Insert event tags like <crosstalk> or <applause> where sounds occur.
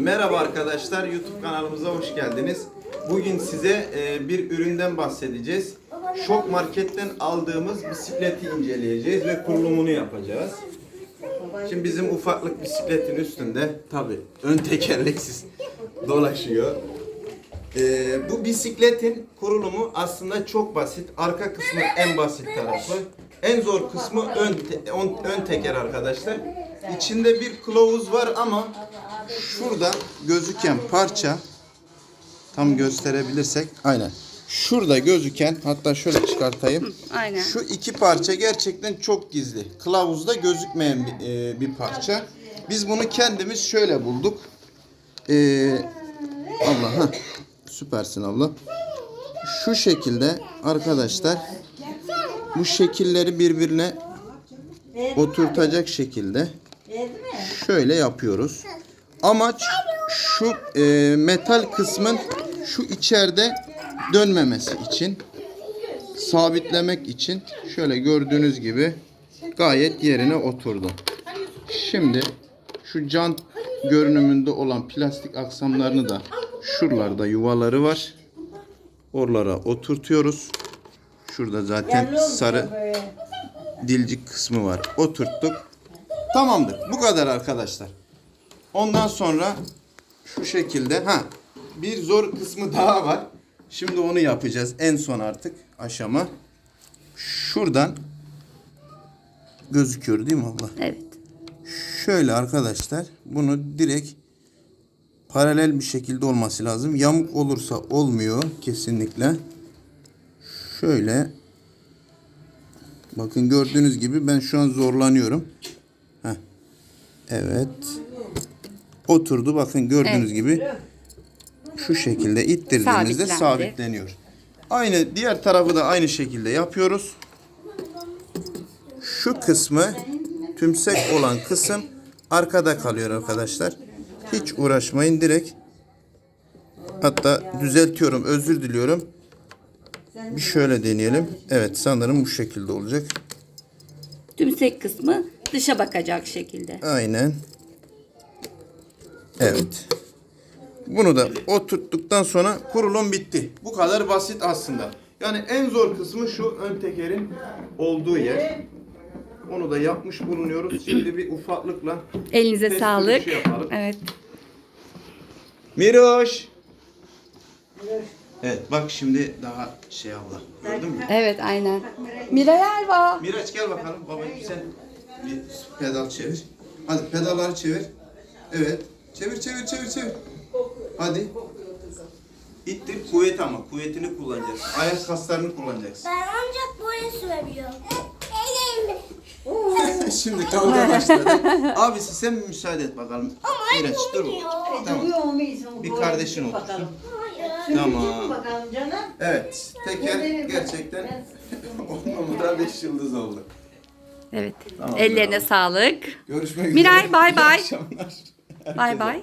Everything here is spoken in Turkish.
Merhaba arkadaşlar, YouTube kanalımıza hoş geldiniz. Bugün size e, bir üründen bahsedeceğiz. Şok Market'ten aldığımız bisikleti inceleyeceğiz ve kurulumunu yapacağız. Şimdi bizim ufaklık bisikletin üstünde tabi ön tekerleksiz dolaşıyor. E, bu bisikletin kurulumu aslında çok basit. Arka kısmı en basit tarafı. En zor kısmı ön, te- ön, ön teker arkadaşlar. İçinde bir kılavuz var ama şurada gözüken parça tam gösterebilirsek aynen. Şurada gözüken hatta şöyle çıkartayım. Aynen. Şu iki parça gerçekten çok gizli. Kılavuzda gözükmeyen bir, e, bir parça. Biz bunu kendimiz şöyle bulduk. Ee, abla ha süpersin abla. Şu şekilde arkadaşlar bu şekilleri birbirine oturtacak şekilde şöyle yapıyoruz. Amaç şu e, metal kısmın şu içeride dönmemesi için sabitlemek için şöyle gördüğünüz gibi gayet yerine oturdu. Şimdi şu can görünümünde olan plastik aksamlarını da şuralarda yuvaları var. Oralara oturtuyoruz. Şurada zaten sarı dilcik kısmı var. Oturttuk. Tamamdır. Bu kadar arkadaşlar. Ondan sonra şu şekilde ha bir zor kısmı daha var. Şimdi onu yapacağız en son artık aşama. Şuradan gözüküyor değil mi abla? Evet. Şöyle arkadaşlar bunu direkt paralel bir şekilde olması lazım. Yamuk olursa olmuyor kesinlikle. Şöyle bakın gördüğünüz gibi ben şu an zorlanıyorum. Heh. Evet. Oturdu bakın gördüğünüz Evet. gibi şu şekilde ittirdiğimizde Sabitlendi. sabitleniyor. Aynı diğer tarafı da aynı şekilde yapıyoruz. Şu kısmı tümsek olan kısım arkada kalıyor arkadaşlar. Hiç uğraşmayın direkt. Hatta düzeltiyorum özür diliyorum. Bir şöyle deneyelim. Evet sanırım bu şekilde olacak. Tümsek kısmı dışa bakacak şekilde. Aynen. Evet. Bunu da oturttuktan sonra kurulum bitti. Bu kadar basit aslında. Yani en zor kısmı şu ön tekerin olduğu yer. Onu da yapmış bulunuyoruz. Şimdi bir ufaklıkla Elinize test sağlık. yapalım. Evet. Miroş. Evet bak şimdi daha şey abla. Gördün mü? Evet aynen. Miray Elva. Miraç gel bakalım babacığım sen bir pedal çevir. Hadi pedalları çevir. Evet. Çevir çevir çevir çevir. Hadi. İttir kuvvet ama kuvvetini kullanacağız. Ayak kaslarını kullanacaksın. Ben ancak böyle sürebiliyorum. <laughs> Şimdi kavga başladı. Abisi sen bir müsaade et bakalım. Miraç dur. Tamam. Bir kardeşin olsun. Tamam. Bakalım canım. Evet. Teker gerçekten on numara 5 yıldız oldu. Evet. Tamam, Ellerine bravo. sağlık. Görüşmek Miray, üzere. bay İyi bay. akşamlar. Bay bay.